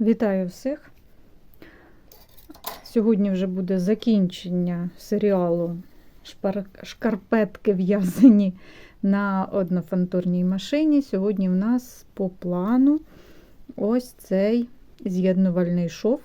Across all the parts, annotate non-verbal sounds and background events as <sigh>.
Вітаю всіх! Сьогодні вже буде закінчення серіалу Шкарпетки в'язані на однофантурній машині. Сьогодні в нас по плану ось цей з'єднувальний шов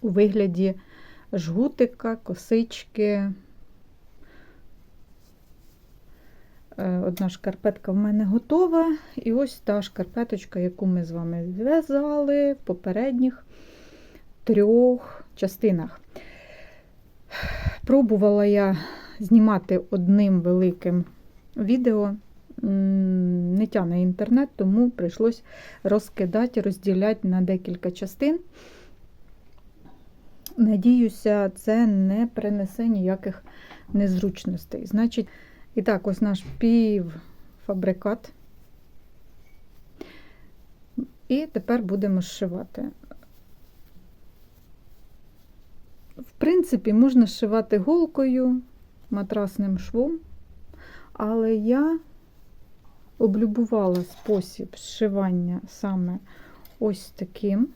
у вигляді жгутика, косички. Е, Одна шкарпетка в мене готова. І ось та шкарпеточка, яку ми з вами зв'язали в попередніх трьох частинах. Пробувала я знімати одним великим відео. Не тягне інтернет, тому прийшлось розкидати, розділяти на декілька частин. Надіюся, це не принесе ніяких незручностей. Значить, і так, ось наш півфабрикат. І тепер будемо зшивати. В принципі, можна зшивати голкою, матрасним швом, але я облюбувала спосіб зшивання саме ось таким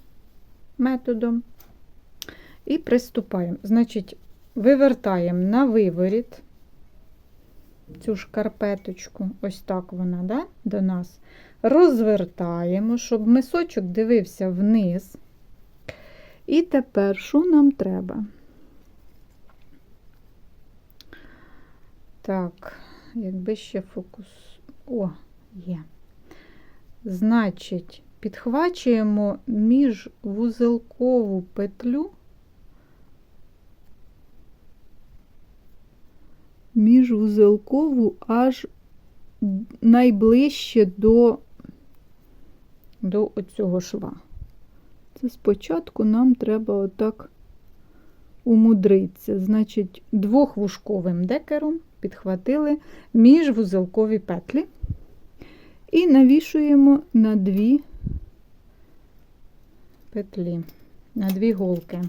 методом. І приступаємо. Значить, вивертаємо на виворіт цю шкарпеточку, ось так вона да, до нас. Розвертаємо, щоб мисочок дивився вниз. І тепер, що нам треба? Так, якби ще фокус. О, є. Значить, підхвачуємо міжвузелкову петлю. Міжвузелкову аж найближче до, до оцього шва. Це спочатку нам треба отак умудритися. Значить, двохвушковим декером підхватили міжвузелкові петлі і навішуємо на дві петлі, на дві голки.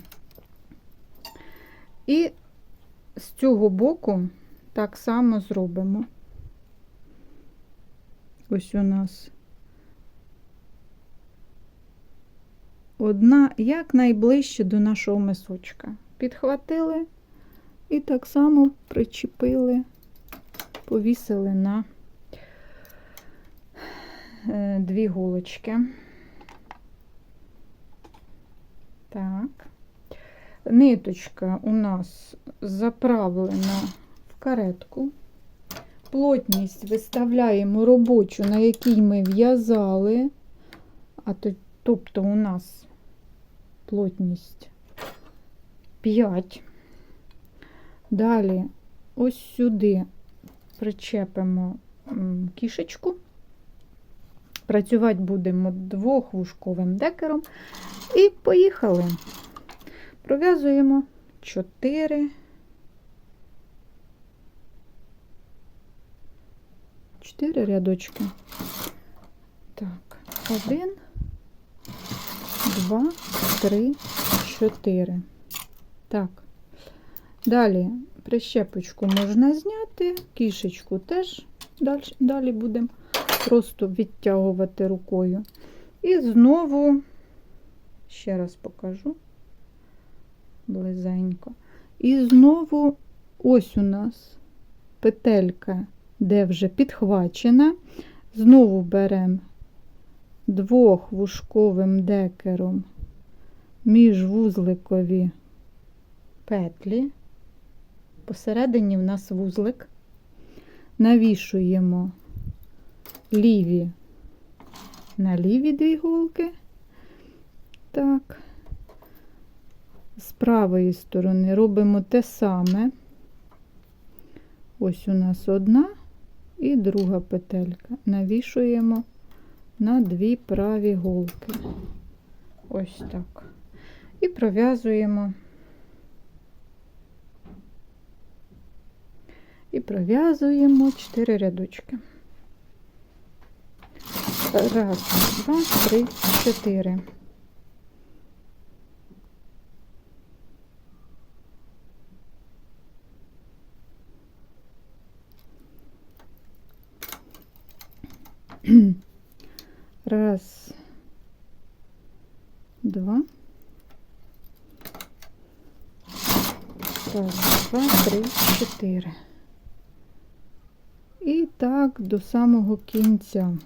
І з цього боку так само зробимо. Ось у нас одна якнайближче до нашого мисочка. Підхватили і так само причепили, повісили на е, дві голочки. Так. Ниточка у нас заправлена каретку. Плотність виставляємо робочу, на якій ми в'язали. А то, тобто у нас плотність 5. Далі ось сюди причепимо кішечку. Працювати будемо двохвушковим декером. І поїхали. Пров'язуємо 4, 4 рядочки. Так, 1, 2, 3, 4. Так. Далі прищепочку можна зняти, кішечку теж далі, далі будемо просто відтягувати рукою. І знову, ще раз покажу близенько. І знову ось у нас петелька, де вже підхвачена. Знову беремо двохвушковим декером міжвузликові петлі. Посередині в нас вузлик. Навішуємо ліві на ліві дві голки. Так з правої сторони робимо те саме. Ось у нас одна і друга петелька. Навішуємо на дві праві голки. Ось так. І пров'язуємо. І пров'язуємо 4 рядочки. Раз, два, три, чотири. Раз, два. Так, два, три, чотири. І так до самого кінця.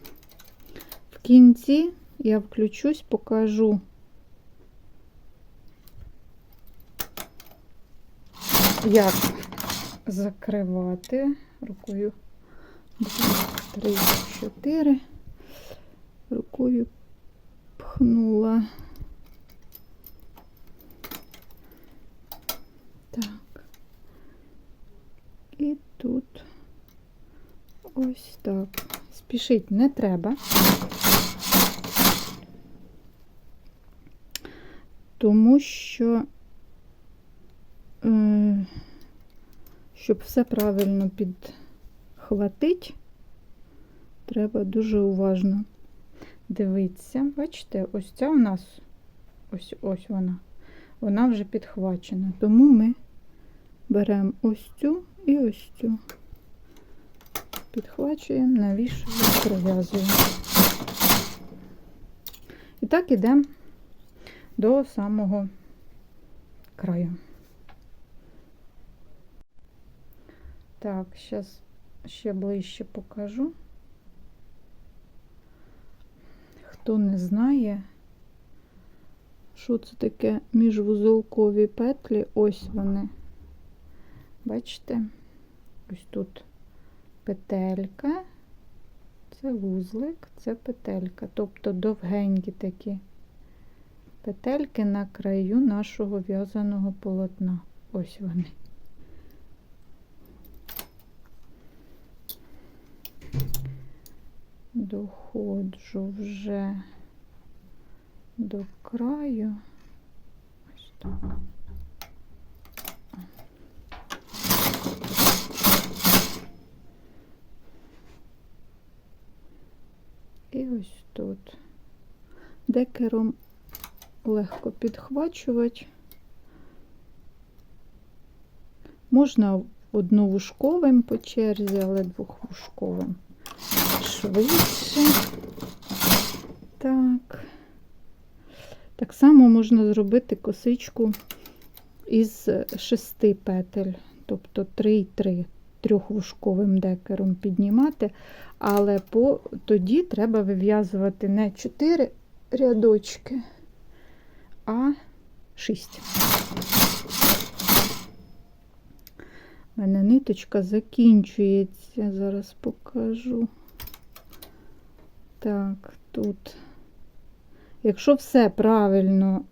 В кінці я включусь, покажу. Як закривати рукою. Два, три, чотири. Рукою пхнула. Так. І тут ось так. Спішить не треба. Тому що, е, щоб все правильно підхватити, треба дуже уважно дивитися. Бачите, ось ця у нас, ось ось вона, вона вже підхвачена. Тому ми беремо ось цю і ось цю. Підхвачуємо, навішуємо, прив'язуємо. І так ідемо до самого краю. Так, зараз ще ближче покажу. Хто не знає, що це таке міжвузолкові петлі, ось вони. Бачите? Ось тут петелька, це вузлик, це петелька, тобто довгенькі такі петельки на краю нашого в'язаного полотна. Ось вони. Доходжу вже до краю. Ось так. І ось тут. Декером легко підхвачувати. Можна одновушковим по черзі, але двохвушковим швидше. Так. Так само можна зробити косичку із шести петель, тобто 3 і 3 трьохвушковим декером піднімати, але по, тоді треба вив'язувати не 4 рядочки, а 6. У мене ниточка закінчується, зараз покажу. Так, тут. Якщо все правильно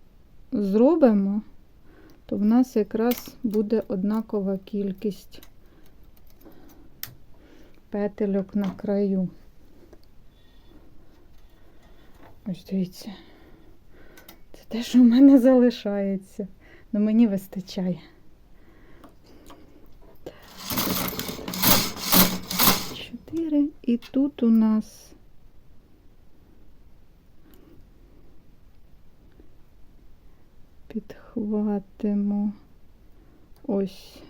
зробимо, то в нас якраз буде однакова кількість петельок на краю. Ось дивіться. Це те, що в мене залишається. Ну мені вистачає. Чотири. І тут у нас підхватимо ось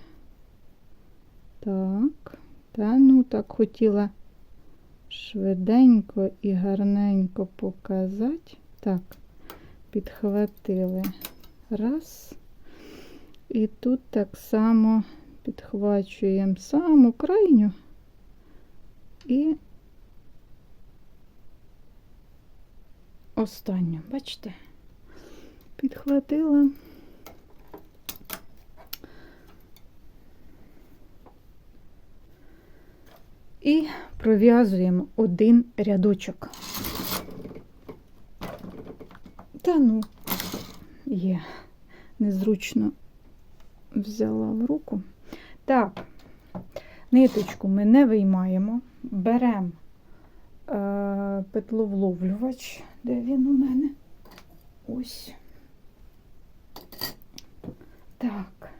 так. Та ну так хотіла швиденько і гарненько показати. Так, підхватили. Раз. І тут так само підхвачуємо саму крайню і останню, бачите? Підхватила. І пров'язуємо один рядочок. Та ну, є, незручно взяла в руку. Так, ниточку ми не виймаємо, беремо е, петловловлювач, де він у мене? Ось. Так.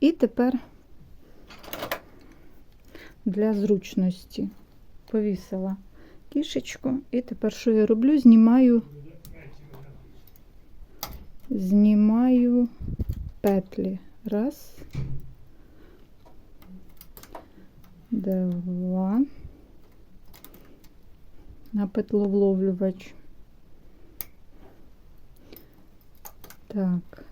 І тепер для зручності повісила кішечку. І тепер, що я роблю? Знімаю, знімаю петлі. Раз, два. На петловловлювач. Так.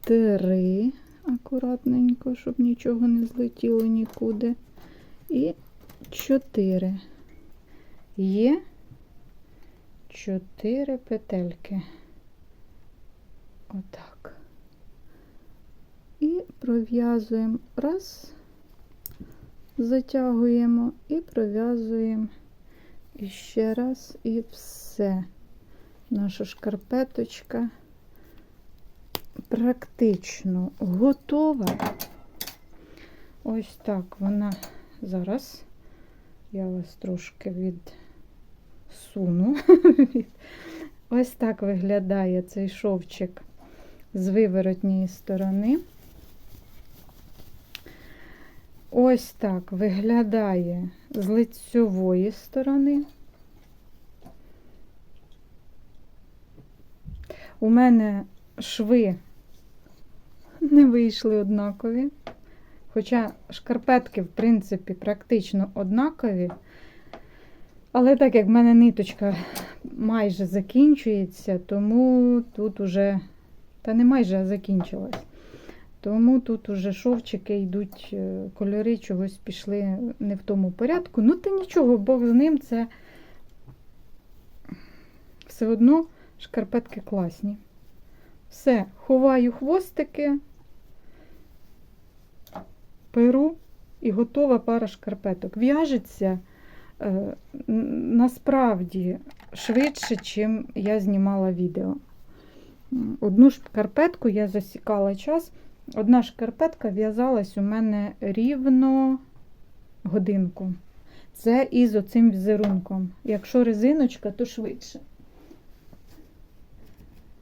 Три. Акуратненько, щоб нічого не злетіло нікуди. І чотири. Є чотири петельки. Отак. І пров'язуємо раз, затягуємо і пров'язуємо ще раз, і все. Наша шкарпеточка практично готова. Ось так вона зараз. Я вас трошки відсуну. <laughs> Ось так виглядає цей шовчик з виворотньої сторони. Ось так виглядає з лицьової сторони. У мене шви не вийшли однакові. Хоча шкарпетки, в принципі, практично однакові. Але так як в мене ниточка майже закінчується, тому тут уже, та не майже а закінчилась. Тому тут уже шовчики йдуть, е, кольори чогось пішли не в тому порядку. Ну, та нічого, Бог з ним це все одно шкарпетки класні. Все, ховаю хвостики, перу і готова пара шкарпеток. В'яжеться е, насправді швидше, чим я знімала відео. Одну шкарпетку я засікала час. Одна шкарпетка в'язалась у мене рівно годинку. Це із оцим візерунком. Якщо резиночка, то швидше.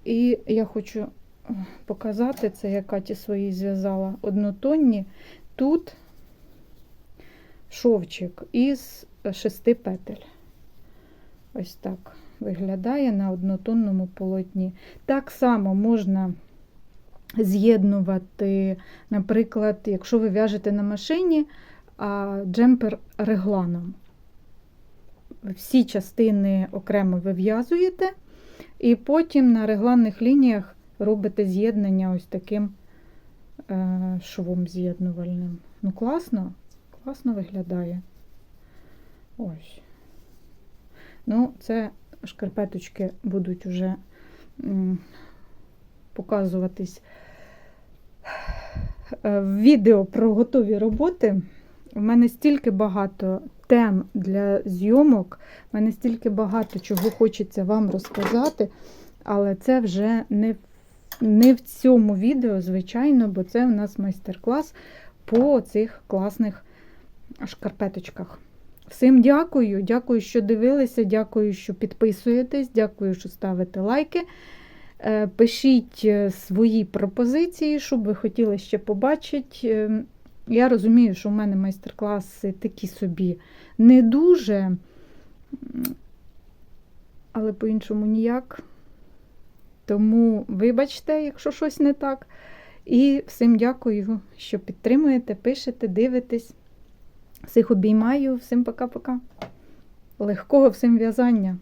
І я хочу е, показати це, я Каті свої зв'язала однотонні. Тут шовчик із шести петель. Ось так виглядає на однотонному полотні. Так само можна з'єднувати, наприклад, якщо ви в'яжете на машині, джемпер регланом. Всі частини окремо вив'язуєте, і потім на регланних лініях робите з'єднання ось таким швом з'єднувальним. Ну, класно, класно виглядає. Ось. Ну, це шкарпеточки будуть уже показуватись е, в відео про готові роботи. У мене стільки багато тем для зйомок, у мене стільки багато чого хочеться вам розказати, але це вже не, в- не в цьому відео, звичайно, бо це у нас майстер-клас по цих класних шкарпеточках. Всім дякую, дякую, що дивилися, дякую, що підписуєтесь, дякую, що ставите лайки. Е, Пишіть е, свої пропозиції, що б ви хотіли ще побачити. Е, Я розумію, що в мене майстер-класи такі собі не дуже, але по-іншому ніяк. Тому вибачте, якщо щось не так. І всім дякую, що підтримуєте, пишете, дивитесь. Всіх обіймаю, всім пока-пока. Легкого всім в'язання.